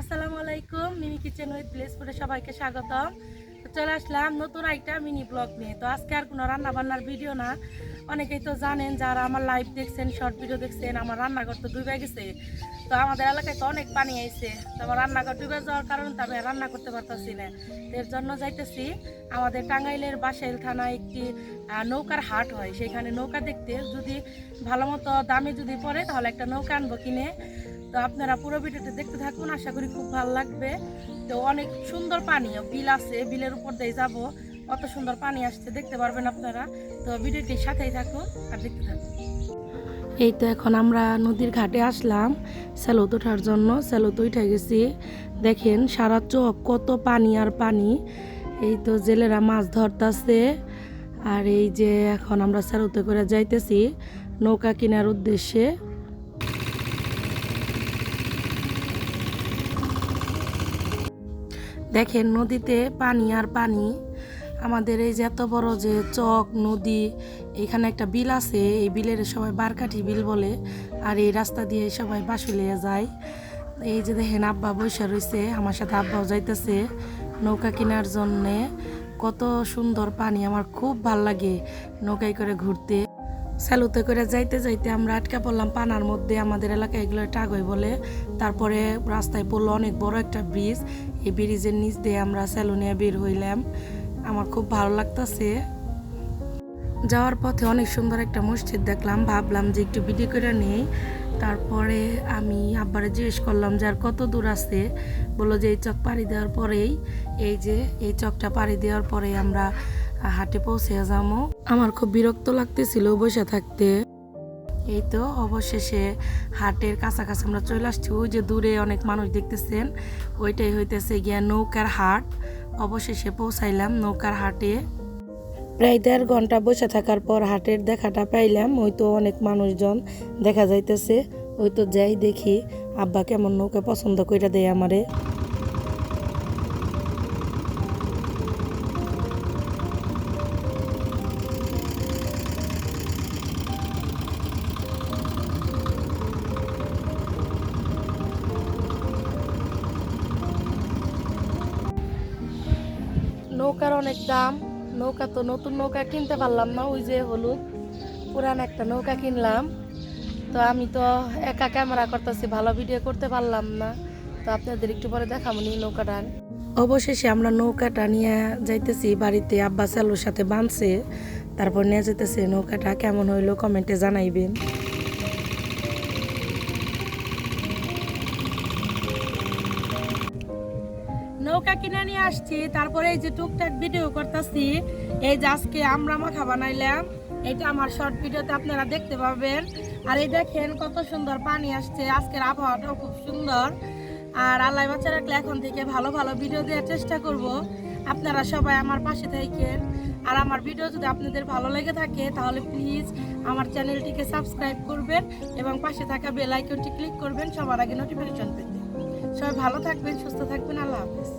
আসসালামু আলাইকুম mini kitchen with প্লেসপুরে সবাইকে স্বাগতম। চলে আসলাম নতুন একটা মিনি ব্লগ নিয়ে। তো আজকে আর কোনো রান্না বান্নার ভিডিও না। অনেকেই তো জানেন, যারা আমার লাইভ দেখছেন শর্ট ভিডিও দেখছেন, আমার রান্নাঘর তো ডুবে গেছে। তো আমাদের এলাকায় তো অনেক পানি আইছে। তো আমার রান্নাঘর ডুবে যাওয়ার কারণে তো আমি রান্না করতে পারতেছি না। এর জন্য যাইতেছি। আমাদের টাঙ্গাইলের বাসাইল থানায় একটি নৌকার হাট হয়। সেখানে নৌকা দেখতে যদি ভালো মতো দামে যদি পড়ে, তাহলে একটা নৌকা আনব কিনে। তো আপনারা পুরো ভিডিওটা দেখতে থাকুন, আশা করি খুব ভালো লাগবে। তো অনেক সুন্দর পানি, বিল আছে, বিলের উপর দিয়ে যাব। কত সুন্দর পানি আসছে, দেখতে পারবেন আপনারা। তো ভিডিওটির সাথেই থাকুন আর দেখতে থাকুন। এই তো এখন আমরা নদীর ঘাটে আসলাম স্যালোত ওঠার জন্য স্যালোত উঠে গেছি। দেখেন, সারা চোখ, কত পানি আর পানি। এই তো জেলেরা মাছ ধরতাছে, আর এই যে এখন আমরা স্যালোতে করে যাইতেছি নৌকা কেনার উদ্দেশ্যে। দেখেন, নদীতে পানি আর পানি, আমাদের এই যে এত বড় যে চক, নদী, এখানে একটা বিল আছে, এই বিলের সবাই বারকাঠি বিল বলে, আর এই রাস্তা দিয়ে সবাই বাসুলিয়া যায়। এই যে দেখেন, আব্বা বৈশা রয়েছে আমার সাথে আব্বাও যাইতেছে নৌকা কেনার জন্যে। কত সুন্দর পানি, আমার খুব ভালো লাগে নৌকায় করে ঘুরতে। স্যালুতে করে যাইতে যাইতে আমরা আটকা পড়লাম পানার মধ্যে, আমাদের এলাকায় এগুলো টাগই বলে। তারপরে রাস্তায় পড়ল অনেক বড় একটা ব্রিজ এই ব্রিজের নিচ দিয়ে আমরা স্যালুনে বের হইলাম। আমার খুব ভালো লাগতাছে। যাওয়ার পথে অনেক সুন্দর একটা মসজিদ দেখলাম, ভাবলাম যে একটু ভিডিও করে নেই। তারপরে আমি আব্বারে জিজ্ঞেস করলাম, যে আর কত দূর আছে? বলল যে, এই চক পাড়ি দেওয়ার পরেই, এই যে, এই চকটা পাড়ি দেওয়ার পরে আমরা হাটে পৌঁছে যাব। আমার খুব বিরক্ত লাগতেছিল বসে থাকতে। এই তো অবশেষে হাটের কাছাকাছি আমরা চলে আসছি। ওই যে দূরে অনেক মানুষ দেখতেছেন, ওইটাই হইতেছে গিয়া নৌকার হাট। অবশেষে পৌঁছাইলাম নৌকার হাটে। প্রায় দেড় ঘণ্টা বসে থাকার পর হাটের দেখাটা পাইলাম, ওই তো অনেক মানুষজন দেখা যাইতেছে। ওই তো যাই দেখি, আব্বা কেমন নৌকা পছন্দ কইরা দেয় আমারে। নৌকার অনেক দাম। নৌকা তো নতুন নৌকা কিনতে পারলাম না, ওই যে হলুদ। পুরান একটা নৌকা কিনলাম। তো আমি তো একা ক্যামেরা করতেছি, ভালো ভিডিও করতে পারলাম না। তো আপনাদের একটু পরে দেখাবো নি নৌকাটা। অবশেষে আমরা নৌকাটা নিয়ে যাইতেছি, বাড়িতে আব্বা চালুর সাথে বাঁধছে তারপর নিয়ে যেতেছে নৌকাটা কেমন হইল কমেন্টে জানাইবেন। নৌকা কিনে নিয়ে আসছি, তারপরে এই যে টুকটাক ভিডিও করতেছি, এই যে আজকে আমরা মাখা বানাইলাম, এটা আমার শর্ট ভিডিওতে আপনারা দেখতে পাবেন। আর এই দেখেন কত সুন্দর পানি আসছে, আজকের আবহাওয়াটাও খুব সুন্দর। আর আল্লাহ বাচ্চা রাখলে এখন থেকে ভালো ভালো ভিডিও দেওয়ার চেষ্টা করব। আপনারা সবাই আমার পাশে থাকেন। আর আমার ভিডিও যদি আপনাদের ভালো লেগে থাকে, তাহলে প্লিজ আমার চ্যানেলটিকে সাবস্ক্রাইব করবেন এবং পাশে থাকা বেল আইকনটি ক্লিক করবেন, সবার আগে নোটিফিকেশন পেতে। সবাই ভালো থাকবেন, সুস্থ থাকবেন, আল্লাহ হাফিজ।